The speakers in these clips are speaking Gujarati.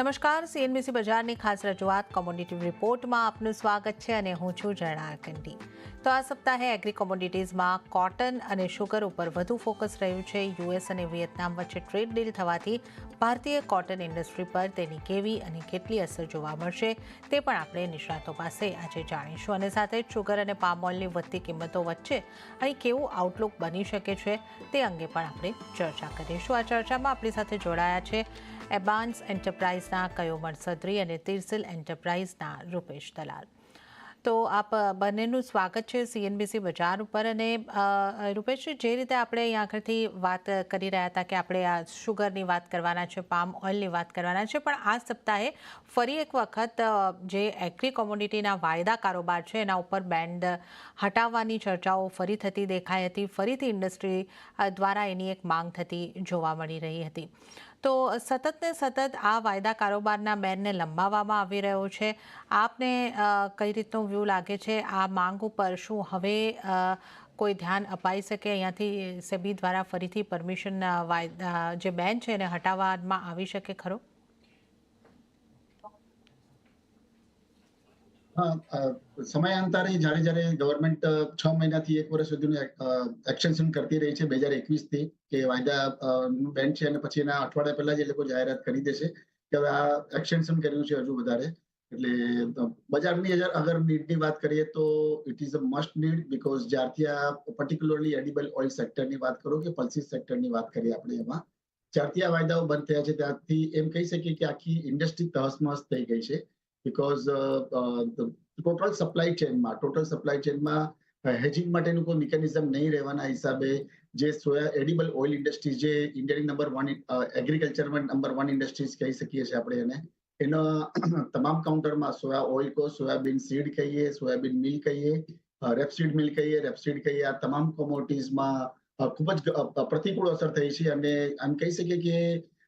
નમસ્કાર સીએનબીસી બજારની ખાસ રજૂઆત કોમોડિટી રિપોર્ટમાં આપનું સ્વાગત છે અને હું છું જરણા કંડી તો આ સપ્તાહે એગ્રી કોમોડિટીઝમાં કોટન અને શુગર ઉપર વધુ ફોકસ રહ્યું છે. યુએસ અને વિયેતનામ વચ્ચે ટ્રેડ ડીલ થવાથી ભારતીય કોટન ઇન્ડસ્ટ્રી પર તેની કેવી અને કેટલી અસર જોવા મળશે તે પણ આપણે નિષ્ણાતો પાસે આજે જાણીશું. અને સાથે શુગર અને પામ ઓઇલની વધતી કિંમતો વચ્ચે અહીં કેવું આઉટલુક બની શકે છે તે અંગે પણ આપણે ચર્ચા કરીશું. આ ચર્ચામાં આપણી સાથે જોડાયા છે એબાન્સ એન્ટરપ્રાઇઝના કયોમર સદરી અને તિરસિલ એન્ટરપ્રાઇઝના રૂપેશ દલાલ. તો આપ બંનેનું સ્વાગત છે સીએનબીસી બજાર ઉપર અને રૂપેશ, જે રીતે આપણે અહીં આગળથી વાત કરી રહ્યા હતા કે આપણે આ શુગરની વાત કરવાના છે, પામ ઓઇલની વાત કરવાના છે, પણ આ સપ્તાહે ફરી એક વખત જે એગ્રી કોમોડિટીના વાયદા કારોબાર છે, એના ઉપર બેન્ડ હટાવવાની ચર્ચાઓ ફરી થતી દેખાઈ હતી. ફરીથી ઇન્ડસ્ટ્રી દ્વારા એની એક માંગ થતી જોવા મળી રહી હતી. તો સતત ને સતત આ વાયદા કારોબારના બેનને લંબાવવામાં આવી રહ્યો છે. આપને કઈ રીતનો વ્યૂ લાગે છે? આ માંગ ઉપર શું હવે કોઈ ધ્યાન અપાઈ શકે? અહીંયાથી સેબી દ્વારા ફરીથી પરમિશન જે બેન છે એને હટાવવામાં આવી શકે ખરો? સમયાંતરે જ્યારે જ્યારે ગવર્મેન્ટ છ મહિનાથી એક વર્ષ સુધીનું એક્સટેન્શન કરતી રહી છે, બે હજાર એકવીસથી કે વાયદા બેન છે, અને પછી એના અઠવાડિયા પહેલા જ એ લોકો જાહેરાત કરી દેશે કે હવે આ એક્સટેન્શન કર્યું છે હજુ વધારે. એટલે બજારની અગર નીડની વાત કરીએ તો it is a must need because જ્યારથી આ પર્ટિક્યુલરલી એડિબલ ઓઇલ સેક્ટરની વાત કરો કે પલ્સીસ સેક્ટરની વાત કરીએ આપણે એમાં, જ્યારથી આ વાયદાઓ બંધ થયા છે, ત્યારથી એમ કહી શકીએ કે આખી ઇન્ડસ્ટ્રી તહસમહસ થઈ ગઈ છે. બીકોઝ ટોટલ સપ્લાય ચેનમાં ટોટલ સપ્લાય ચેનમાં હેજિંગ માટેનું કોઈ મિકેનિઝમ નહીં રહેવાના હિસાબે જે સોયા એડિબલ ઓઇલ ઇન્ડસ્ટ્રી જે ઇન્ડિયાની નંબર વન એગ્રીકલ્ચરમાં નંબર વન ઇન્ડસ્ટ્રીઝ કહી શકીએ છીએ આપણે એને. એના તમામ કાઉન્ટરમાં સોયા ઓઇલ કો સોયાબીન સીડ કહીએ, સોયાબીન મિલ કહીએ રેપસીડ મિલ કહીએ રેપસીડ કહીએ, આ તમામ કોમોડિટીઝમાં ખૂબ જ પ્રતિકૂળ અસર થઈ છે. અને આમ કહી શકીએ કે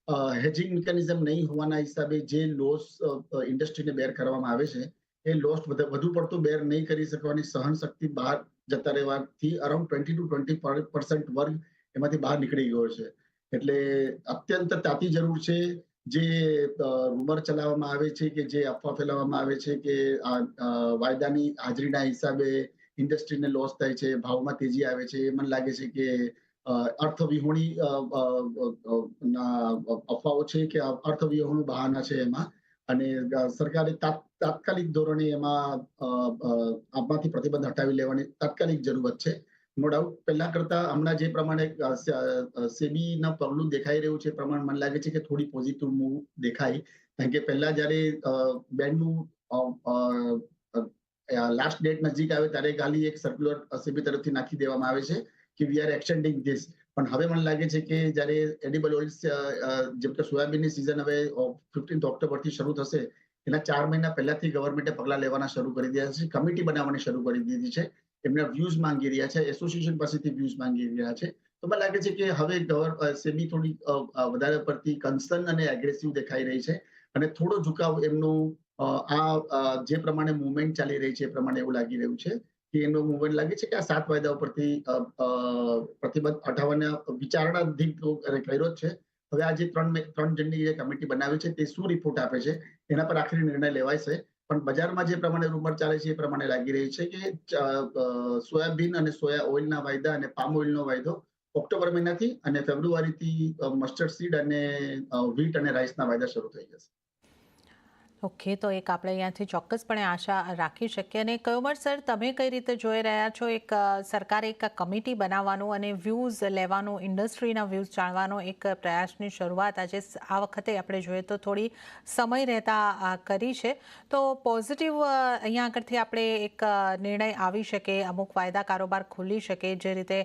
હેજિંગ મિકેનિઝમ નહીં હોવાના હિસાબે જે લોસ ઇન્ડસ્ટ્રીને બેર કરવામાં આવે છે, એ લોસ વધુ પડતું બેર નહીં કરી શકવાની સહન શક્તિ બહાર જતા રહેવાથી around twenty two twenty percent વર્ગ એમાંથી બહાર નીકળી ગયો છે. એટલે અત્યંત તાતી જરૂર છે જે રૂમર ચલાવવામાં આવે છે કે જે અફવા ફેલાવવામાં આવે છે કે વાયદાની હાજરીના હિસાબે ઇન્ડસ્ટ્રીને લોસ થાય છે, ભાવમાં તેજી આવે છે, એ મને લાગે છે કે અર્થવિહોણી ના અફવાઓ છે કે અર્થવિહોણું બહાના છે એમાં. અને સરકારે તાત- તાત્કાલિક ધોરણે એમાં અ, પ્રતિબંધ હટાવી લેવાની તાત્કાલિક જરૂરત છે. નો ડાઉટ પહેલા કરતા હમણાં જે પ્રમાણે સેબીના પગલું દેખાઈ રહ્યું છે પ્રમાણે મને લાગે છે કે થોડી પોઝિટિવ મૂવ દેખાય. કારણ કે પહેલા જ્યારે બેન્ડનું લાસ્ટ ડેટ નજીક આવે ત્યારે ખાલી એક સર્ક્યુલર સેબી તરફથી નાખી દેવામાં આવે છે. કે વી આર એક્સટેન્ડિંગ ધીસ પણ હવે મને લાગે છે કે જ્યારે એડિબલ ઓઇલ્સ જેમ કે સોયાબીનની સિઝન હવે ફિફ્ટીન્થ ઓક્ટોબરથી શરૂ થશે, એના ચાર મહિના પહેલાથી ગવર્મેન્ટે પગલાં લેવાના શરૂ કરી દીધા છે કમિટી બનાવવાની શરૂ કરી દીધી છે. એમના વ્યૂઝ માંગી રહ્યા છે એસોસિએશન પાસેથી વ્યૂઝ માંગી રહ્યા છે. તો મને લાગે છે કે હવે ગવર સેબી થોડી વધારે પડતી કન્સર્ન અને એગ્રેસિવ દેખાઈ રહી છે અને થોડો ઝુકાવ એમનું આ જે પ્રમાણે મુવમેન્ટ ચાલી રહી છે એ પ્રમાણે એવું લાગી રહ્યું છે. એનો મુવમેન્ટ લાગે છે કે આ સાત વાયદા ઉપરથી પ્રતિબંધ હટાવવાના વિચારણાધીન કર્યો છે. હવે આ ત્રણ ત્રણ જણની જે કમિટી બનાવી છે તે શું રિપોર્ટ આપે છે એના પર આખરી નિર્ણય લેવાય છે. પણ બજારમાં જે પ્રમાણે રૂમર ચાલે છે એ પ્રમાણે લાગી રહી છે કે સોયાબીન અને સોયા ઓઇલના વાયદા અને પામ ઓઇલનો વાયદો ઓક્ટોબર મહિનાથી અને ફેબ્રુઆરીથી મસ્ટર્ડ સીડ અને વીટ અને રાઈસના વાયદા શરૂ થઈ જશે ઓકે, તો એક આપણે અહીંયાથી ચોક્કસપણે આશા રાખી શકીએ. અને કયોબર સર, તમે કઈ રીતે જોઈ રહ્યા છો? એક સરકારે એક કમિટી બનાવવાનું અને વ્યૂઝ લેવાનું ઇન્ડસ્ટ્રીના વ્યૂઝ જાણવાનો એક પ્રયાસની શરૂઆત આજે આ વખતે આપણે જોઈએ તો થોડી સમય રહેતા કરી છે. તો પોઝિટિવ અહીંયા આગળથી આપણે એક નિર્ણય આવી શકે, અમુક વાયદા કારોબાર ખુલી શકે, જે રીતે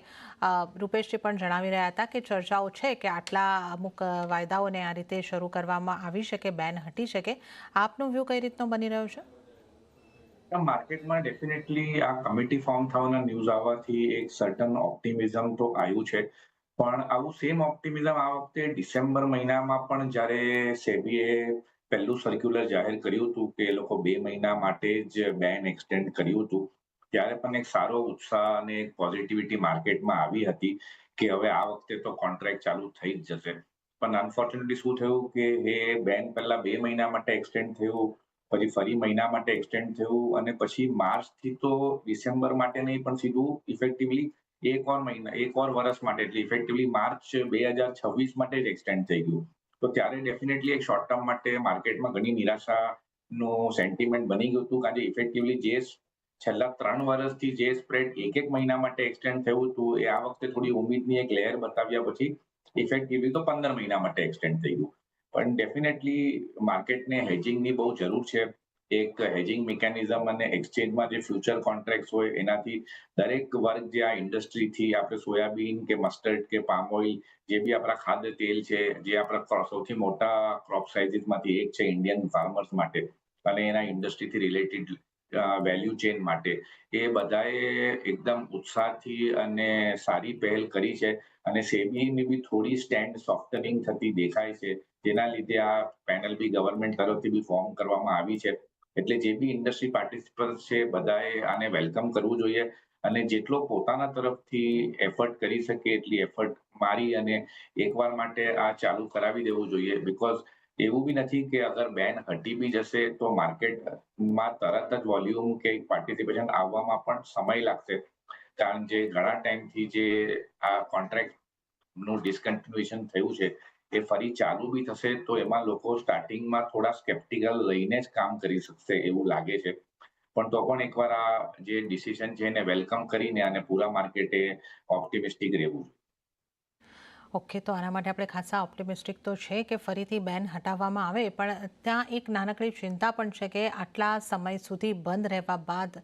રૂપેશજી પણ જણાવી રહ્યા હતા કે ચર્ચાઓ છે કે આટલા અમુક વાયદાઓને આ રીતે શરૂ કરવામાં આવી શકે, બેન હટી શકે. આપનો વ્યૂ કઈ રીતનો બની રહ્યો છે? માર્કેટમાં ડેફિનેટલી આ કમિટી ફોર્મ થવાના ન્યૂઝ આવવાથી એક સર્ટન ઓપ્ટિમિઝમ તો આવ્યું છે. પણ આવું સેમ ઓપ્ટિમિઝમ આ વખતે ડિસેમ્બર મહિનામાં પણ જ્યારે સેબીએ પહેલું સર્ક્યુલર જાહેર કર્યું હતું કે એ લોકો બે મહિના માટે જ બેન એક્સટેન્ડ કર્યું હતું ત્યારે પણ એક સારો ઉત્સાહ અને એક પોઝિટિવિટી માર્કેટમાં આવી હતી કે હવે આ વખતે તો કોન્ટ્રાક્ટ ચાલુ થઈ જ જશે. પણ અનફોર્ચ્યુનેટલી શું થયું કે એ બેન પહેલા બે મહિના માટે એક્સટેન્ડ થયું, પછી ફરી મહિના માટે એક્સટેન્ડ થયું અને પછી માર્ચથી તો ડિસેમ્બર માટે નહીં, પણ સીધું ઇફેક્ટિવલી એક ઓર મહિના, એક ઓર વર્ષ માટે, એટલે ઇફેક્ટિવલી માર્ચ બે હજાર છવ્વીસ માટે જ એક્સટેન્ડ થઈ ગયું. તો ત્યારે ડેફિનેટલી એક શોર્ટ ટર્મ માટે માર્કેટમાં ઘણી નિરાશાનું સેન્ટિમેન્ટ બની ગયું હતું કારણ કે ઇફેક્ટિવલી જે છેલ્લા ત્રણ વર્ષથી જે સ્પ્રેડ એક એક મહિના માટે એક્સટેન્ડ થયું હતું, એ આ વખતે થોડી ઉમેદની એક લેયર બતાવ્યા પછી ઇફેક્ટિવલી તો પંદર મહિના માટે એક્સટેન્ડ થઈ ગયું. પણ ડેફિનેટલી માર્કેટને હેજિંગની બહુ જરૂર છે. એક હેજિંગ મિકેનિઝમ અને એક્સચેન્જમાં જે ફ્યુચર કોન્ટ્રાક્ટ હોય, એનાથી દરેક વર્ગ જે આ ઇન્ડસ્ટ્રીથી આપણે સોયાબીન કે મસ્ટર્ડ કે પામ ઓઇલ જે બી આપણા ખાદ્ય તેલ છે, જે આપણા સૌથી મોટા ક્રોપ સાઇઝીસમાંથી એક છે ઇન્ડિયન ફાર્મર્સ માટે. અને એના ઇન્ડસ્ટ્રીથી રિલેટેડ વેલ્યુ ચેન માટે. એ બધાએ એકદમ ઉત્સાહથી અને સારી પહેલ કરી છે અને સેબીની બી થોડી સ્ટેન્ડ સોફ્ટનિંગ થતી દેખાય છે. જેના લીધે આ પેનલ બી ગવર્મેન્ટ તરફથી બી ફોર્મ કરવામાં આવી છે. એટલે જે બી ઇન્ડસ્ટ્રી પાર્ટિસિપન્ટ છે, બધાએ આને વેલકમ કરવું જોઈએ અને જેટલો પોતાના તરફથી એફર્ટ કરી શકે એટલી એફર્ટ મારી અને એકવાર માટે આ ચાલુ કરાવી દેવું જોઈએ. બીકોઝ એવું બી નથી કે અગર બેન હટી બી જશે તો માર્કેટમાં તરત જ વોલ્યુમ કે પાર્ટિસિપેશન આવવામાં પણ સમય લાગશે. કારણ જે ઘણા ટાઈમથી જે આ કોન્ટ્રાક્ટનું ડિસકન્ટિન્યુએશન થયું છે, એ ફરી ચાલુ બી થશે તો એમાં લોકો સ્ટાર્ટિંગમાં થોડા સ્કેપ્ટિકલ લઈને જ કામ કરી શકશે એવું લાગે છે. પણ તો પણ એકવાર આ જે ડિસિઝન છે એને વેલકમ કરીને અને પૂરા માર્કેટે ઓપ્ટિમિસ્ટિક રહેવું ઓકે, તો આના માટે આપણે ખાસા ઓપ્ટિમિસ્ટિક તો છે કે ફરીથી બેન હટાવવામાં આવે, પણ ત્યાં એક નાનકડી ચિંતા પણ છે કે આટલા સમય સુધી બંધ રહેવા બાદ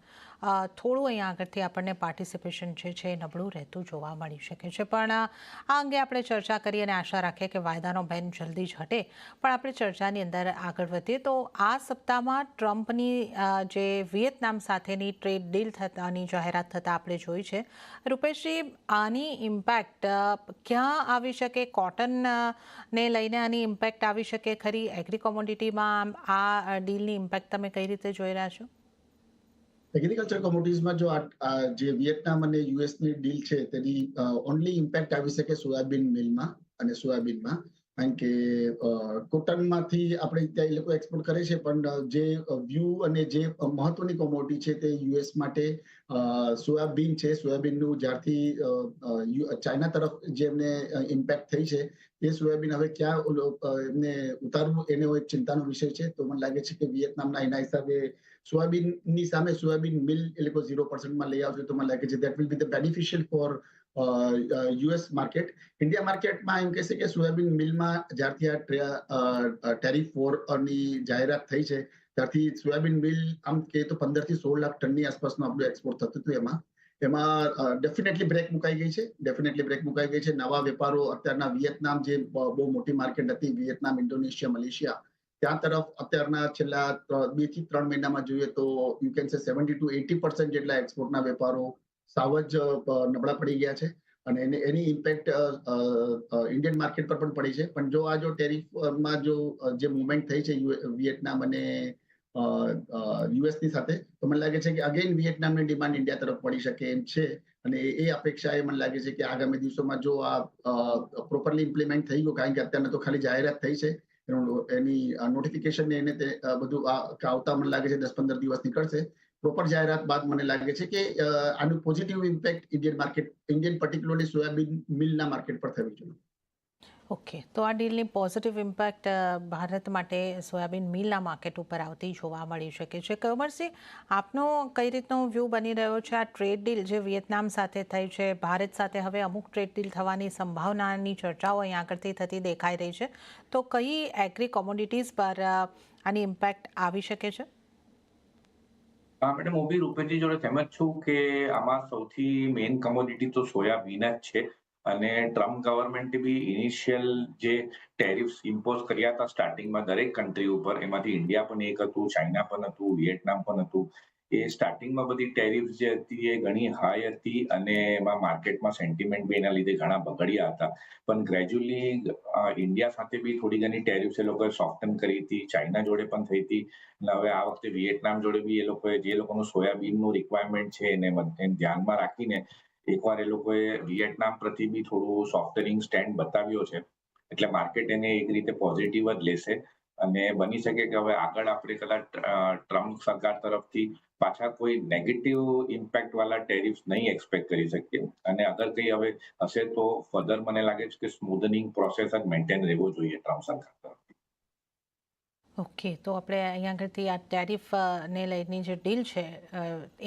થોડું અહીંયા આગળથી આપણને પાર્ટિસિપેશન જે છે એ નબળું રહેતું જોવા મળી શકે છે. પણ આ અંગે આપણે ચર્ચા કરી અને આશા રાખીએ કે વાયદાનો બેન જલ્દી જ હટે. પણ આપણે ચર્ચાની અંદર આગળ વધીએ તો આ સપ્તાહમાં ટ્રમ્પની જે વિયેતનામ સાથેની ટ્રેડ ડીલ થતાની જાહેરાત થતાં આપણે જોઈ છે. રૂપેશજી, આની ઇમ્પેક્ટ ક્યાં આવી શકે કોટન ને લઈને આની ઇમ્પેક્ટ આવી શકે ખરી? એગ્રી કોમોડિટીમાં આ ડીલની ઇમ્પેક્ટ તમે કઈ રીતે જોઈ રહ્યા છો? એગ્રીકલ્ચર કોમોડિટીઝમાં જો આ જે વિયેતનામ અને યુએસની ડીલ છે, તેની ઓનલી ઇમ્પેક્ટ આવી શકે સોયાબીન મિલમાં અને સોયાબીનમાં. કારણ કે કોટનમાંથી આપણે ત્યાં એ લોકો એક્સપોર્ટ કરે છે, પણ જે વ્યૂ અને જે મહત્વની કોમોડિટી છે તે યુએસ માટે સોયાબીન છે. સોયાબીનનું જ્યારથી ચાઇના તરફ જે એમને ઇમ્પેક્ટ થઈ છે, એ સોયાબીન હવે ક્યાં એમને ઉતારવું એનો એક ચિંતાનો વિષય છે. તો મને લાગે છે કે વિયેતનામના એના હિસાબે સોયાબીનની સામે સોયાબીન મિલ એ લોકો ઝીરો પર્સન્ટમાં લઈ આવશે. તો મને લાગે છે that will be the beneficial for US market. India માર્કેટમાં એમ કહેશે કે સોયાબીન મિલમાં જ્યારથી આ ટેરિફ વોરની જાહેરાત થઈ છે, ત્યારથી સોયાબીન મિલ આમ કે તો પંદરથી સોળ લાખ ટનની આસપાસનું આપણું એક્સપોર્ટ થતું હતું એમાં. એમાં ડેફિનેટલી બ્રેક મુકાઈ ગઈ છે ડેફિનેટલી બ્રેક મુકાઈ ગઈ છે. નવા વેપારો અત્યારના વિયેતનામ જે બહુ મોટી માર્કેટ હતી, વિયેતનામ, ઇન્ડોનેશિયા, મલેશિયા, ત્યાં તરફ અત્યારના છેલ્લા બેથી ત્રણ મહિનામાં જોઈએ તો you can say seventy two eighty percent જેટલા એક્સપોર્ટના વેપારો સાવ જ નબળા પડી ગયા છે અને એને, એની ઇમ્પેક્ટ ઇન્ડિયન માર્કેટ પર પણ પડી છે. પણ જો આ જો ટેરિફમાં જો જે મુવમેન્ટ થઈ છે વિયેટનામ અને યુએસની સાથે, તો મને લાગે છે કે અગેન વિયેટનામની ડિમાન્ડ ઇન્ડિયા તરફ પડી શકે એમ છે. અને એ અપેક્ષા એ મને લાગે છે કે આગામી દિવસોમાં જો આ પ્રોપરલી ઇમ્પ્લિમેન્ટ થઈ ગયું, કારણ કે અત્યારના તો ખાલી જાહેરાત થઈ છે, એની નોટિફિકેશન ને એને બધું આવતા મને લાગે છે દસ પંદર દિવસ નીકળશે. પ્રોપર જાહેરાત બાદ મને લાગે છે કે આનું positive impact Indian market Indian particularly soybean મિલના market પર થવી જોઈએ. ઓકે તો આ ડીલની પોઝિટિવ ઇમ્પેક્ટ ભારત માટે સોયાબીન મિલના માર્કેટ ઉપર આવતી જોવા મળી શકે છે. કમરસિંહ, આપનો કઈ રીતનો વ્યૂ બની રહ્યો છે? આ ટ્રેડ ડીલ જે વિયેતનામ સાથે થઈ છે, ભારત સાથે હવે અમુક ટ્રેડ ડીલ થવાની સંભાવનાની ચર્ચાઓ અહીંયા આગળથી થતી દેખાઈ રહી છે. તો કઈ એગ્રી કોમોડિટીઝ પર આની ઇમ્પેક્ટ આવી શકે છે? મેડમ, હું બી રૂપેજી જોડે સહેમત છું કે આમાં સૌથી મેઇન કમોડિટી તો સોયાબીન જ છે અને ટ્રમ્પ ગવર્મેન્ટે બી ઇનિશિયલ જે ટેરિફ્સ ઇમ્પોઝ કર્યા હતા સ્ટાર્ટિંગમાં દરેક કન્ટ્રી ઉપર, એમાંથી ઇન્ડિયા પણ એક હતું ચાઇના પણ હતું વિયેટનામ પણ હતું. એ સ્ટાર્ટિંગમાં બધી ટેરિફ જે હતી એ ઘણી હાઈ હતી અને એમાં માર્કેટમાં સેન્ટિમેન્ટ બી એના લીધે ઘણા બગડ્યા હતા. પણ ગ્રેજ્યુઅલી ઇન્ડિયા સાથે બી થોડી ઘણી ટેરિફ્સ એ લોકોએ સોફ્ટન કરી હતી. ચાઇના જોડે પણ થઈ હતી. અને હવે આ વખતે વિયેટનામ જોડે બી એ લોકોએ, જે લોકોનું સોયાબીનનું રિક્વાયરમેન્ટ છે એને ધ્યાનમાં રાખીને એકવાર એ લોકોએ વિયેટનામ પ્રતિ બી થોડું સોફ્ટનિંગ સ્ટેન્ડ બતાવ્યો છે. એટલે માર્કેટ એને એક રીતે પોઝિટિવ જ લેશે. અને બની શકે કે હવે આગળ આપણે કદાચ ટ્રમ્પ સરકાર તરફથી પાછા કોઈ નેગેટિવ ઇમ્પેક્ટ વાળા ટેરિફ નહીં એક્સપેક્ટ કરી શકીએ. અને અગર કંઈ હવે હશે તો ફર્ધર મને લાગે છે કે સ્મૂધનિંગ પ્રોસેસ જ મેન્ટેન રહેવો જોઈએ ટ્રમ્પ સરકાર ઓકે તો આપણે અહીંયા આગળથી આ ટેરિફ ને લઈને જે ડીલ છે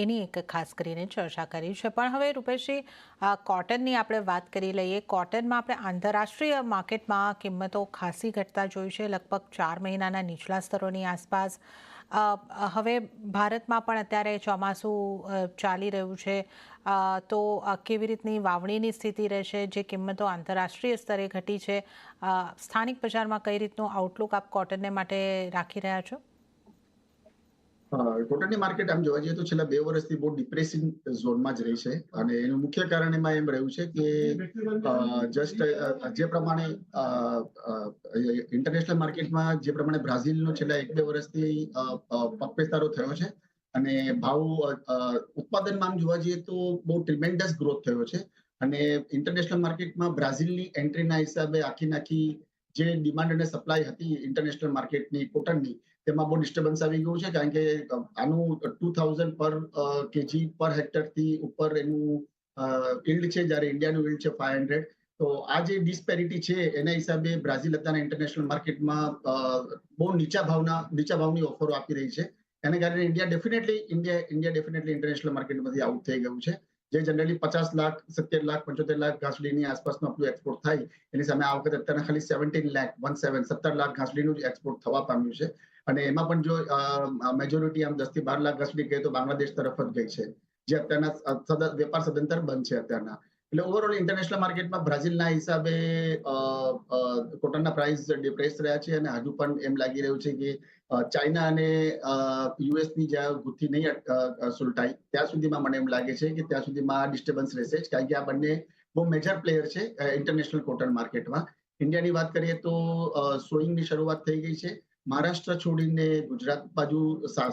એની એક ખાસ કરીને ચર્ચા કરી છે. પણ હવે રૂપેશજી કોટનની આપણે વાત કરી લઈએ. કોટનમાં આપણે આંતરરાષ્ટ્રીય માર્કેટમાં કિંમતો ખાસી ઘટતા જોઈ છે. લગભગ ચાર મહિનાના નીચલા સ્તરોની આસપાસ. હવે ભારતમાં પણ અત્યારે ચોમાસું ચાલી રહ્યું છે. તો કેવી રીતની વાવણીની સ્થિતિ રહેશે? જે કિંમતો આંતરરાષ્ટ્રીય સ્તરે ઘટી છે. સ્થાનિક બજારમાં કઈ રીતનું આઉટલુક આપ કોટનને માટે રાખી રહ્યા છો? કોટનની માર્કેટ આમ જોવા જઈએ તો છેલ્લા બે વર્ષથી બહુ ડિપ્રેસિંગ ઝોનમાં જ રહી છે. અને એનું મુખ્ય કારણ એમાં એમ રહ્યું છે કે જસ્ટ જે પ્રમાણે ઇન્ટરનેશનલ માર્કેટમાં જે પ્રમાણે બ્રાઝિલનો છેલ્લા એક બે વર્ષથી પગપેસારો થયો છે. અને ભાવ ઉત્પાદનમાં આમ જોવા જઈએ તો બહુ ટ્રીમેન્ડસ ગ્રોથ થયો છે. અને ઇન્ટરનેશનલ માર્કેટમાં બ્રાઝિલની એન્ટ્રીના હિસાબે આખી નાખી જે ડિમાન્ડ અને સપ્લાય હતી ઇન્ટરનેશનલ માર્કેટની કોટનની તેમાં બહુ ડિસ્ટર્બન્સ આવી ગયું છે. કારણ કે, આનું ટુ થાઉઝન્ડ પર કેજી પર હેક્ટરથી ઉપર એનું ઇલ્ડ છે. જ્યારે ઇન્ડિયાનું ઇલ્ડ છે ફાઈવ હંડ્રેડ તો આ જે ડિસ્પેરિટી છે, એના હિસાબે બ્રાઝિલ અત્યારના ઇન્ટરનેશનલ માર્કેટમાં બહુ નીચા ભાવના, નીચા ભાવની ઓફરો આપી રહી છે. એને કારણે India definitely India India definitely international માર્કેટમાંથી out થઈ ગયું છે. જે જનરલી પચાસ લાખ, સત્તર લાખ, પંચોતેર લાખ ઘાસડીની આસપાસનું આપણું એક્સપોર્ટ થાય, એની સામે આ વખતે અત્યારે ખાલી સેવન્ટીન લાખ વન સેવન સત્તર લાખ ઘાસડીનું જ એક્સપોર્ટ થવા પામ્યું છે. અને એમાં પણ જો મેજોરિટી આમ દસથી બાર લાખ ઘાસડી ગઈ તો બાંગ્લાદેશ તરફ જ ગઈ છે, જે અત્યારના વેપાર સદંતર બંધ છે અત્યારના. એટલે ઓવરઓલ ઇન્ટરનેશનલ માર્કેટમાં બ્રાઝિલના હિસાબે કોટનના પ્રાઇસ ડિપ્રેસ રહ્યા છે અને હજુ પણ એમ લાગી રહ્યું છે કે ચાઇના અને યુએસની જ્યાં ગુથ્થી નહીં સુલટાઈ ત્યાં સુધીમાં મને એમ લાગે છે કે ત્યાં સુધીમાં ડિસ્ટર્બન્સ રહેશે જ. કારણ કે આ બંને બહુ મેજર પ્લેયર છે ઇન્ટરનેશનલ કોટન માર્કેટમાં ઇન્ડિયાની વાત કરીએ તો સોઈંગની શરૂઆત થઈ ગઈ છે. મહારાષ્ટ્ર છોડીને ગુજરાત બાજુ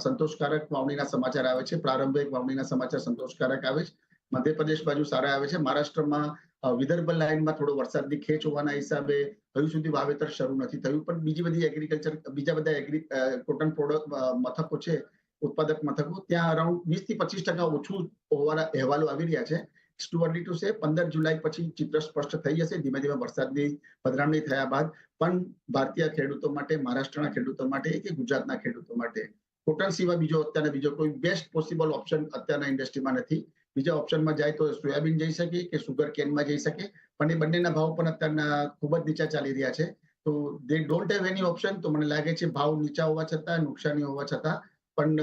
સંતોષકારક વાવણીના સમાચાર આવે છે. પ્રારંભિક વાવણીના સમાચાર સંતોષકારક આવે છે. મધ્યપ્રદેશ બાજુ સારા આવે છે. મહારાષ્ટ્રમાં વિદર્ભ લાઇનમાં થોડો વરસાદની ખેંચ હોવાના હિસાબે હજુ સુધી વાવેતર શરૂ નથી થયું. પણ બીજી બધી એગ્રીકલ્ચર બીજા બધા એગ્રી કોટન પ્રોડક્ટ મથકો છે, ઉત્પાદક મથકો, ત્યાં અરાઉન્ડ વીસથી પચીસ ટકા ઓછું હોવાના અહેવાલો આવી રહ્યા છે. ટુ ટુ સે પંદર જુલાઈ પછી ચિત્ર સ્પષ્ટ થઈ જશે. ધીમે ધીમે વરસાદની પધરામણી થયા બાદ પણ ભારતીય ખેડૂતો માટે, મહારાષ્ટ્રના ખેડૂતો માટે કે ગુજરાતના ખેડૂતો માટે કોટન સિવાય બીજો અત્યારે બીજો કોઈ બેસ્ટ પોસિબલ ઓપ્શન અત્યારના ઇન્ડસ્ટ્રીમાં નથી. બીજા ઓપ્શનમાં જાય તો સોયાબીન જઈ શકે કે સુગર કેનમાં જઈ શકે. પણ એ બંનેના ભાવ પણ અત્યારના ખૂબ જ નીચા ચાલી રહ્યા છે. તો they don't have any option તો મને લાગે છે ભાવ નીચા હોવા છતાં, નુકસાની હોવા છતાં પણ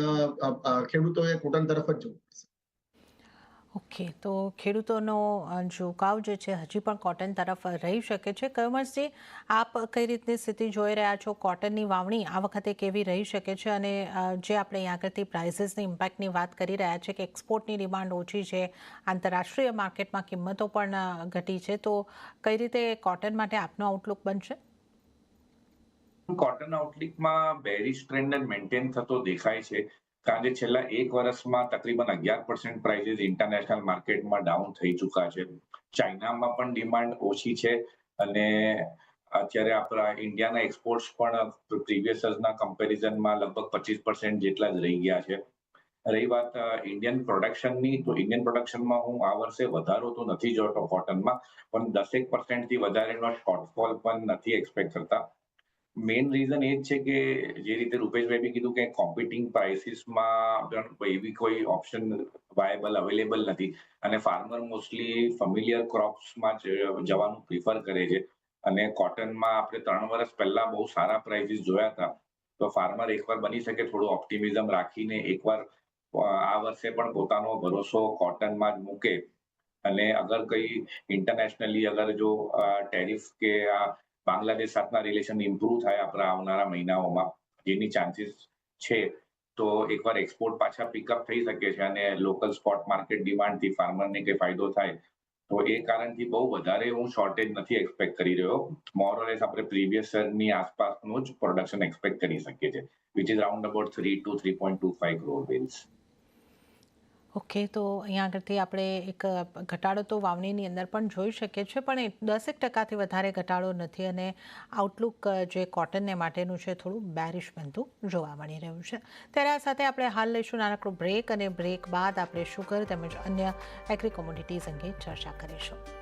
ખેડૂતોએ કોટન તરફ જ જવું પડશે. ઓકે, તો ખેડૂતોનો ઝુકાવ જે છે, હજી પણ કોટન તરફ રહી શકે છે. કમર્સજી આપ કઈ રીતની સ્થિતિ જોઈ રહ્યા છો? કોટનની વાવણી આ વખતે કેવી રહી શકે છે? અને જે આપણે અહીંયા આગળથી પ્રાઇસીસની ઇમ્પેક્ટની વાત કરી રહ્યા છે કે એક્સપોર્ટની ડિમાન્ડ ઓછી છે, આંતરરાષ્ટ્રીય માર્કેટમાં કિંમતો પણ ઘટી છે, તો કઈ રીતે કોટન માટે આપનો આઉટલુક બનશે? કોટન આઉટલુકમાં બેરિશ ટ્રેન્ડ મેન્ટેન થતો દેખાય છે. કારણ કે છેલ્લા એક વર્ષમાં તકરીબન અગિયાર પર્સન્ટ પ્રાઇસીસ ઇન્ટરનેશનલ માર્કેટમાં ડાઉન થઈ ચુક્યા છે. ચાઇનામાં પણ ડિમાન્ડ ઓછી છે અને અત્યારે આપણા ઇન્ડિયાના એક્સપોર્ટ્સ પણ પ્રીવિયસ ના કમ્પેરિઝનમાં લગભગ પચીસ પર્સન્ટ જેટલા જ રહી ગયા છે. રહી વાત ઇન્ડિયન પ્રોડક્શનની તો ઇન્ડિયન પ્રોડક્શનમાં હું આ વર્ષે વધારો તો નથી જોતો કોટનમાં પણ દસેક પર્સન્ટથી વધારેનો શોર્ટફોલ પણ નથી એક્સપેક્ટ કરતા. મેઇન રીઝન એ જ છે કે જે રીતે રૂપેશભાઈ બી કીધું કે કોમ્પિટિંગ પ્રાઇસીસમાં એવી કોઈ ઓપ્શન વાયેબલ અવેલેબલ નથી. અને ફાર્મર મોસ્ટલી ફેમિલિયર ક્રોપ્સમાં જવાનું પ્રિફર કરે છે. અને કોટનમાં આપણે ત્રણ વર્ષ પહેલા બહુ સારા પ્રાઇસીસ જોયા હતા. તો ફાર્મર એકવાર બની શકે થોડું ઓપ્ટિમિઝમ રાખીને એકવાર આ વર્ષે પણ પોતાનો ભરોસો કોટનમાં જ મૂકે. અને અગર કઈ ઇન્ટરનેશનલી અગર જો ટેરિફ કે આ બાંગ્લાદેશ સાથના રિલેશન ઇમ્પ્રુવ થાય આપણા આવનારા મહિનાઓમાં. જેની ચાન્સીસ છે તો એકવાર એક્સપોર્ટ પાછા પિકઅપ થઈ શકે છે અને લોકલ સ્પોટ માર્કેટ ડિમાન્ડથી ફાર્મરને કંઈ ફાયદો થાય, તો એ કારણથી બહુ વધારે હું શોર્ટેજ નથી એક્સપેક્ટ કરી રહ્યો. મોરલેસ આપણે પ્રીવિયસની આસપાસનું જ પ્રોડક્શન એક્સપેક્ટ કરી શકીએ છીએ which is round about three two three point two five crore bales okay, તો અહીંયા આગળથી આપણે એક ઘટાડો તો વાવણીની અંદર પણ જોઈ શકીએ છીએ, પણ દસેક ટકાથી વધારે ઘટાડો નથી અને આઉટલુક જે કોટનને માટેનું છે થોડું બેરિશ બનતું જોવા મળી રહ્યું છે. ત્યારે આ સાથે આપણે હાલ લઈશું નાનકડું બ્રેક અને બ્રેક બાદ આપણે શુગર તેમજ અન્ય એગ્રી કોમોડિટીઝ અંગે ચર્ચા કરીશું.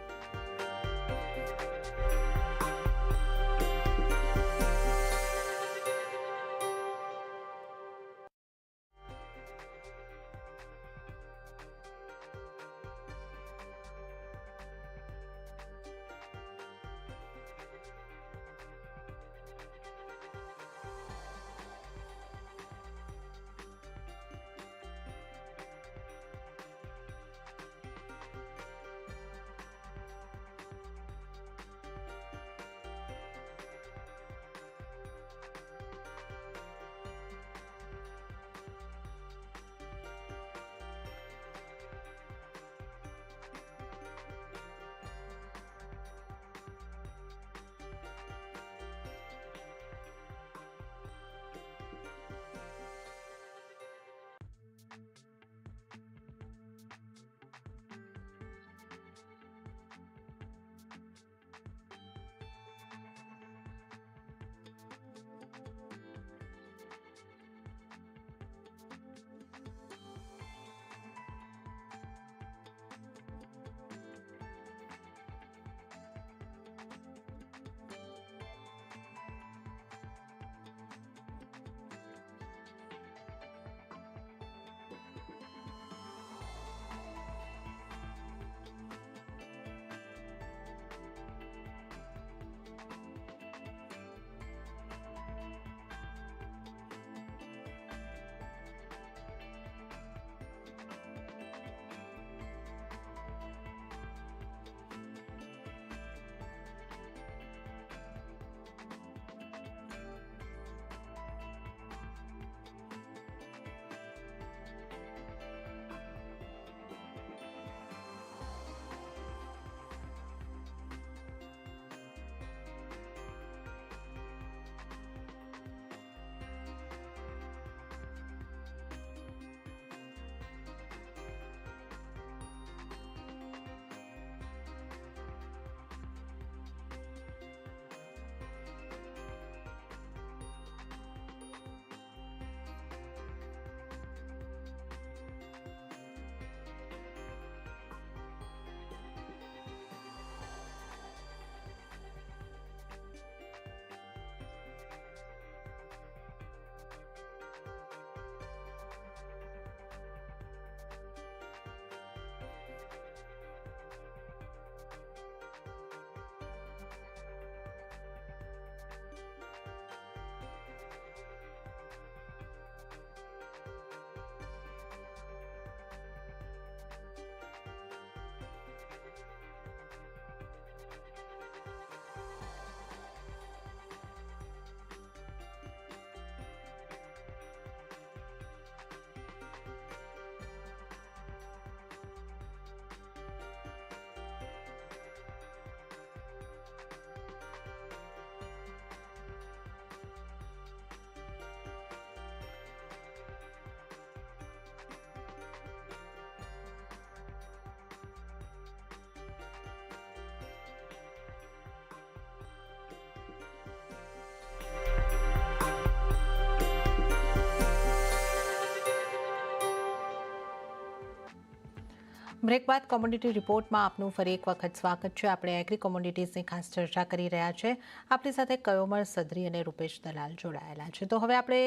બ્રેક બાદ કોમોડિટી રિપોર્ટમાં આપનું ફરી એક વખત સ્વાગત છે. આપણે એગ્રી કોમોડિટીઝની ખાસ ચર્ચા કરી રહ્યા છે. આપણી સાથે કયોમર સદરી અને રૂપેશ દલાલ જોડાયેલા છે. તો હવે આપણે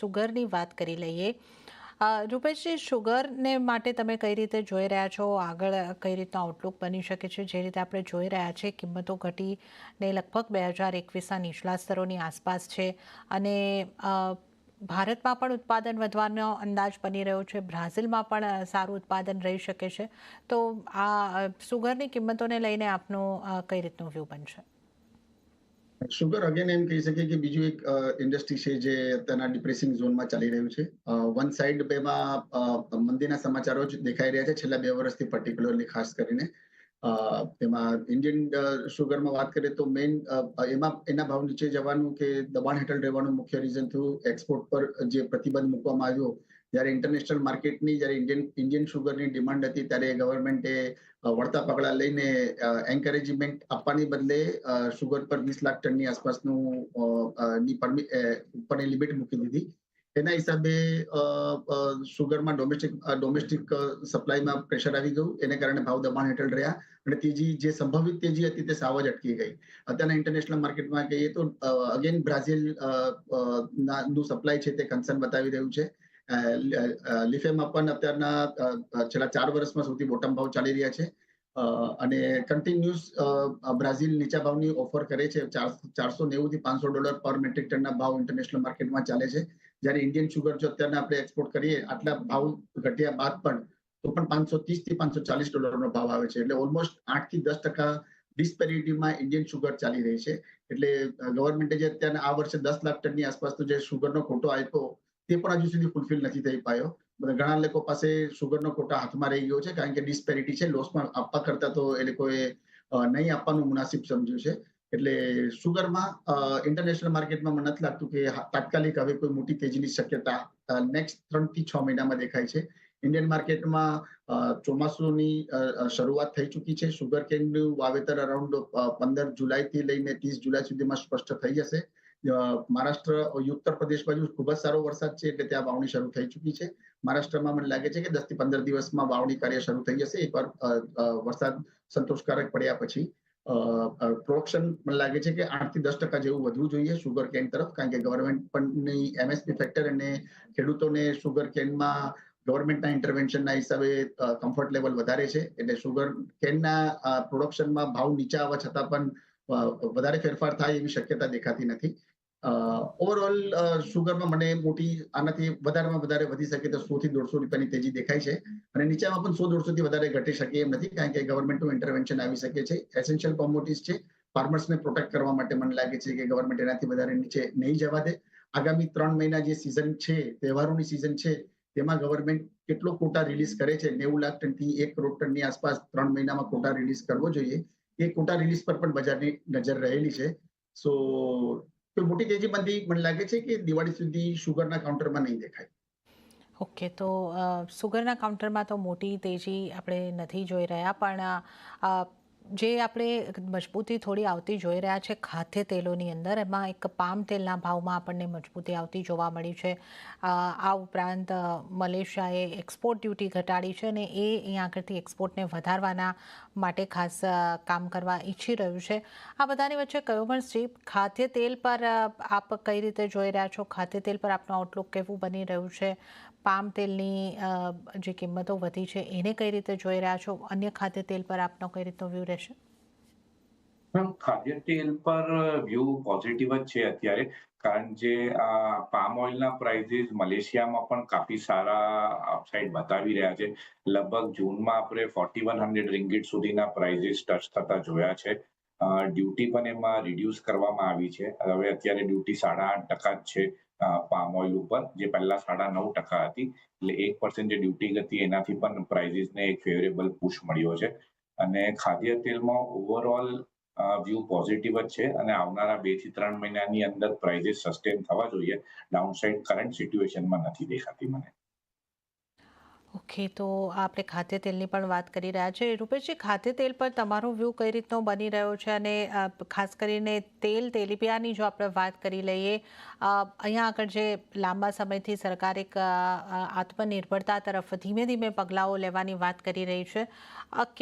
સુગરની વાત કરી લઈએ. રૂપેશજી શુગરને માટે તમે કઈ રીતે જોઈ રહ્યા છો? આગળ કઈ રીતનો આઉટલુક બની શકે છે? જે રીતે આપણે જોઈ રહ્યા છે, કિંમતો ઘટીને લગભગ બે હજાર એકવીસના નીચલા સ્તરોની આસપાસ છે. અને ભારતમાં પણ ઉત્પાદન વધવાનો અંદાજ બની રહ્યો છે. બ્રાઝિલમાં પણ સારું ઉત્પાદન રહી શકે છે. તો આ સુગરની કિંમતોને લઈને આપનું કઈ રીતનું વ્યૂ બનશે? સુગર અગેન એમ કહી શકીએ કે બીજું એક ઇન્ડસ્ટ્રી છે જે અત્યારના ડિપ્રેસિંગ ઝોનમાં ચાલી રહ્યું છે. વન સાઇડ બેમાં મંદીના સમાચારો જ દેખાઈ રહ્યા છે. છેલ્લા બે વર્ષથી પર્ટિક્યુલરલી ખાસ કરીને. તેમાં ઇન્ડિયન સુગરમાં વાત કરીએ તો મેઇન એમાં, એના ભાવ નીચે જવાનું કે દબાણ હેઠળ રહેવાનું મુખ્ય રીઝન થયું. એક્સપોર્ટ પર જે પ્રતિબંધ મૂકવામાં આવ્યો, જ્યારે ઇન્ટરનેશનલ માર્કેટની જ્યારે ઇન્ડિયન ઇન્ડિયન સુગરની ડિમાન્ડ હતી, ત્યારે ગવર્મેન્ટે વળતા પગલા લઈને એન્કરેજમેન્ટ આપવાની બદલે સુગર પર વીસ લાખ ટનની આસપાસનું ઉપરની લિમિટ મૂકી દીધી. એના હિસાબે શુગરમાં ડોમેસ્ટિક ડોમેસ્ટિક સપ્લાયમાં પ્રેશર આવી ગયું. એને કારણે ભાવ દબાણ હેઠળ રહ્યા અને તેજી જે સંભવિત તેજી હતી તે સાવ જ અટકી ગઈ. અત્યારના ઇન્ટરનેશનલ માર્કેટમાં કહીએ તો અગેન બ્રાઝિલનું સપ્લાય છે તે કન્સર્ન બતાવી રહ્યું છે. લિફેમાં પણ અત્યારના છેલ્લા ચાર વર્ષમાં સૌથી બોટમ ભાવ ચાલી રહ્યા છે. અને કન્ટિન્યુઅસ બ્રાઝિલ નીચા ભાવની ઓફર કરે છે. ચારસો નેવું થી પાંચસો ડોલર પર મેટ્રિક ટનના ભાવ ઇન્ટરનેશનલ માર્કેટમાં ચાલે છે. જ્યારે ઇન્ડિયન શુગર જો અત્યારના આપણે એક્સપોર્ટ કરીએ, આટલા ભાવ ઘટ્યા બાદ પણ, તો પણ પાંચસો ત્રીસથી પાંચસો ચાલીસ ડોલરનો ભાવ આવે છે. એટલે ઓલમોસ્ટ આઠથી દસ ટકા ડિસ્પેરિટીમાં ઇન્ડિયન શુગર ચાલી રહી છે. એટલે ગવર્મેન્ટે જે અત્યારે આ વર્ષે દસ લાખ ટનની આસપાસનો જે સુગરનો ખોટો આપ્યો, તે પણ હજુ સુધી ફૂલફિલ નથી થઈ પાયો. ઘણા લોકો પાસે શુગરનો ખોટા હાથમાં રહી ગયો છે, કારણ કે ડિસ્પેરિટી છે. લોસમાં આપવા કરતા તો એ લોકોએ નહીં આપવાનું મુનાસિબ સમજ્યું છે. એટલે સુગરમાં ઇન્ટરનેશનલ માર્કેટમાં મને નથી લાગતું કે તાત્કાલિક હવે કોઈ મોટી તેજીની શક્યતા નેક્સ્ટ ત્રણથી છ મહિનામાં દેખાય છે. ઇન્ડિયન માર્કેટમાં ચોમાસુની શરૂઆત થઈ ચૂકી છે. સુગર કેનનું વાવેતર અરાઉન્ડ પંદર જુલાઈથી લઈને ત્રીસ જુલાઈ સુધીમાં સ્પષ્ટ થઈ જશે. મહારાષ્ટ્ર ઉત્તર પ્રદેશ બાજુ ખૂબ જ સારો વરસાદ છે, એટલે ત્યાં વાવણી શરૂ થઈ ચૂકી છે. મહારાષ્ટ્રમાં મને લાગે છે કે દસથી પંદર દિવસમાં વાવણી કાર્ય શરૂ થઈ જશે. એકવાર વરસાદ સંતોષકારક પડ્યા પછી. પ્રોડક્શન મને લાગે છે કે આઠથી દસ ટકા જેવું વધવું જોઈએ સુગર કેન તરફ, કારણ કે ગવર્મેન્ટ પણ એમએસપી ફેક્ટર અને ખેડૂતોને સુગર કેનમાં ગવર્મેન્ટના ઇન્ટરવેન્શનના હિસાબે કમ્ફર્ટ લેવલ વધારે છે. એટલે સુગર કેનના પ્રોડક્શનમાં ભાવ નીચા આવવા છતાં પણ વધારે ફેરફાર થાય એવી શક્યતા દેખાતી નથી. ઓવરઓલ સુગરમાં મને મોટી આનાથી વધારેમાં વધારે વધી શકે તો સો થી દોઢસો રૂપિયાની તેજી દેખાય છે. અને નીચામાં પણ સો દોઢસો થી વધારે ઘટી શકે એમ નથી, કારણ કે ગવર્મેન્ટનું ઇન્ટરવેન્શન આવી શકે છે. એસેન્શિયલ કોમોડિટીઝ છે. ફાર્મર્સને પ્રોટેક્ટ કરવા માટે મને લાગે છે કે ગવર્મેન્ટ એનાથી વધારે નીચે નહીં જવા દે. આગામી ત્રણ મહિના જે સિઝન છે, તહેવારોની સિઝન છે, તેમાં ગવર્મેન્ટ કેટલો કોટા રિલીઝ કરે છે? નેવું લાખ ટનથી એક કરોડ ટનની આસપાસ ત્રણ મહિનામાં કોટા રિલીઝ કરવો જોઈએ. એ કોટા રિલીઝ પર પણ બજારની નજર રહેલી છે. સો કોઈ મોટી તેજી બંધી મને લાગે છે કે દિવાળી સુધી શુગરના કાઉન્ટરમાં નહીં દેખાય. ઓકે, તો સુગરના કાઉન્ટરમાં તો મોટી તેજી આપણે નથી જોઈ રહ્યા, પણ જે આપણે મજબૂતી થોડી આવતી જોઈ રહ્યા છે ખાદ્ય તેલોની અંદર, એમાં એક પામ તેલના ભાવમાં આપણને મજબૂતી આવતી જોવા મળી છે. આ ઉપરાંત મલેશિયાએ એક્સપોર્ટ ડ્યુટી ઘટાડી છે અને એ અહીંયા આગળથી એક્સપોર્ટને વધારવાના માટે ખાસ કામ કરવા ઈચ્છી રહ્યું છે. આ બધાની વચ્ચે કયો પણ સ્ટીપ ખાદ્ય તેલ પર આપ કઈ રીતે જોઈ રહ્યા છો? ખાદ્ય તેલ પર આપનું આઉટલુક કેવું બની રહ્યું છે? પામ તેલની જે કિંમતો વધી છે, એને કઈ રીતે જોઈ રહ્યા છો? અન્ય ખાદ્ય તેલ પર આપનો કઈ રીતનો વ્યૂ રહેશે ખાદ્ય તેલ પર વ્યૂ પોઝિટિવ જ છે અત્યારે. કારણ જે પામ ઓઇલના પ્રાઇઝીસ મલેશિયામાં પણ કાફી સારા અપસાઇડ બતાવી રહ્યા છે. લગભગ જૂનમાં આપણે ફોર્ટી વન હંડ્રેડ રિંગીટ સુધીના પ્રાઇઝીસ ટચ થતા જોયા છે. ડ્યુટી પણ એમાં રિડ્યુસ કરવામાં આવી છે. હવે અત્યારે ડ્યુટી સાડા આઠ ટકા જ છે પામ ઓઇલ ઉપર, જે પહેલા સાડા નવ ટકા હતી. એટલે એક પર્સન્ટ જે ડ્યુટી હતી, એનાથી પણ પ્રાઇઝીસને એક ફેવરેબલ પુશ મળ્યો છે. અને ખાદ્ય તેલમાં ઓવરઓલ વ્યૂ પોઝિટિવ જ છે અને આવનારા બેથી ત્રણ મહિનાની અંદર પ્રાઇઝીસ સસ્ટેન થવા જોઈએ. ડાઉનસાઇડ કરંટ સિચ્યુએશનમાં નથી દેખાતી મને. ઓકે, તો આપણે ખાદ્ય તેલની પણ વાત કરી રહ્યા છે. રૂપેશજી, ખાદ્ય તેલ પર તમારો વ્યૂ કઈ રીતનો બની રહ્યો છે? અને ખાસ કરીને તેલ તેલીબિયાની જો આપણે વાત કરી લઈએ અહીંયા આગળ જે લાંબા સમયથી સરકાર એક આત્મનિર્ભરતા તરફ ધીમે ધીમે પગલાઓ લેવાની વાત કરી રહી છે.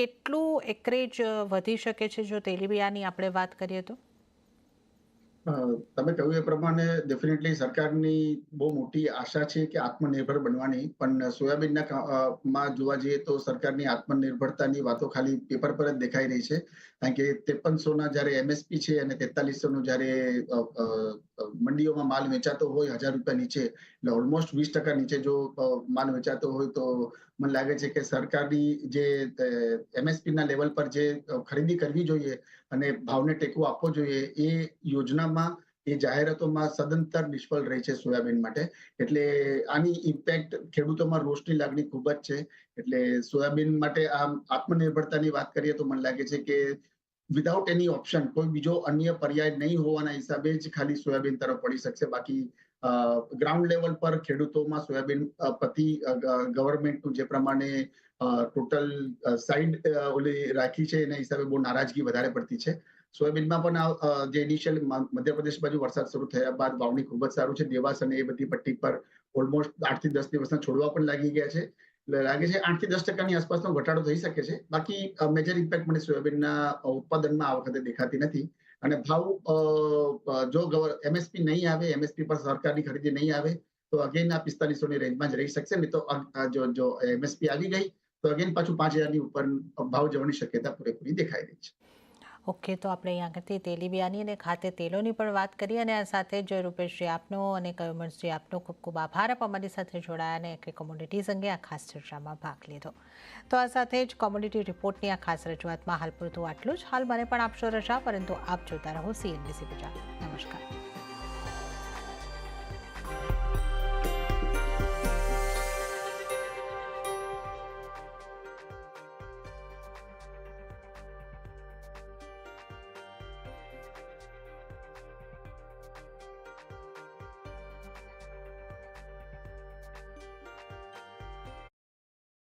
કેટલું એકરેજ વધી શકે છે જો તેલીબિયાની આપણે વાત કરીએ તો? તમે કહ્યું એ પ્રમાણે ડેફિનેટલી સરકારની બહુ મોટી આશા છે કે આત્મનિર્ભર બનવાની. પણ સોયાબીનના માં જોવા જઈએ તો સરકારની આત્મનિર્ભરતાની વાતો ખાલી પેપર પર જ દેખાઈ રહી છે. કારણ કે ત્રેપનસોના જ્યારે એમએસપી છે અને તેતાલીસોનું જ્યારે મંડીઓમાં માલ વેચાતો હોય, હજાર રૂપિયા નીચે, એટલે ઓલમોસ્ટ વીસ ટકા નીચે જો માલ વેચાતો હોય તો મને લાગે છે કે સરકારની જે એમએસપી ના લેવલ પર જે ખરીદી કરવી જોઈએ અને ભાવને ટેકો આપવો જોઈએ, એ યોજનામાં, એ જાહેરાતોમાં સદંતર નિષ્ફળ રહી છે સોયાબીન માટે. એટલે આની ઇમ્પેક્ટ ખેડૂતોમાં રોષની લાગણી ખૂબ જ છે. એટલે સોયાબીન માટે આમ આત્મનિર્ભરતાની વાત કરીએ તો મને લાગે છે કે વિધાઉટ એની ઓપ્શન કોઈ બીજો અન્ય પર્યાય નહીં હોવાના હિસાબે જ ખાલી સોયાબીન તરફ પડી શકશે. બાકી ગ્રાઉન્ડ લેવલ પર ખેડૂતોમાં સોયાબીન પતિ ગવર્મેન્ટનું જે પ્રમાણે ટોટલ સાઈડ ઓલી રાખી છે, એના હિસાબે બહુ નારાજગી વધારે પડતી છે. સોયાબીનમાં પણ જે ઇનિશિયલ મધ્યપ્રદેશ બાજુ વરસાદ શરૂ થયા બાદ વાવણી ખૂબ જ સારું છે. દેવાસ અને એ બધી પટ્ટી પર ઓલમોસ્ટ આઠથી દસ દિવસના છોડવા પણ લાગી ગયા છે. લાગે છે આઠથી દસ ટકાની આસપાસનો ઘટાડો થઈ શકે છે. બાકી મેજર ઇમ્પેક્ટ મને સોયાબીનના ઉત્પાદનમાં આ વખતે દેખાતી નથી. અને ભાવ જો એમએસપી નહીં આવે એમએસપી પર સરકારની ખરીદી નહીં આવે, તો અગેન આ પિસ્તાલીસો ની રેન્જમાં જ રહી શકશે. નહીં તો જો જો એમએસપી આવી ગઈ, તો અગેન પાછું પાંચ હજારની ઉપર ભાવ જવાની શક્યતા પૂરેપૂરી દેખાઈ રહી છે. ઓકે, તો આપણે અહીંયા આગળથી તેલીબિયાની અને ખાતે તેલોની પણ વાત કરી અને આ સાથે જ રૂપેશજી આપનો અને કયુમરજી આપનો ખૂબ ખૂબ આભાર આપ અમારી સાથે જોડાયા અને એગ્રી કોમોડિટીઝ અંગે આ ખાસ ચર્ચામાં ભાગ લીધો. તો આ સાથે જ કોમોડિટી રિપોર્ટની આ ખાસ રજૂઆતમાં હાલ પૂરતું આટલું જ. હાલ મને પણ આપશો રજા, પરંતુ આપ જોતા રહો સીએનબીસી ગુજરાત નમસ્કાર.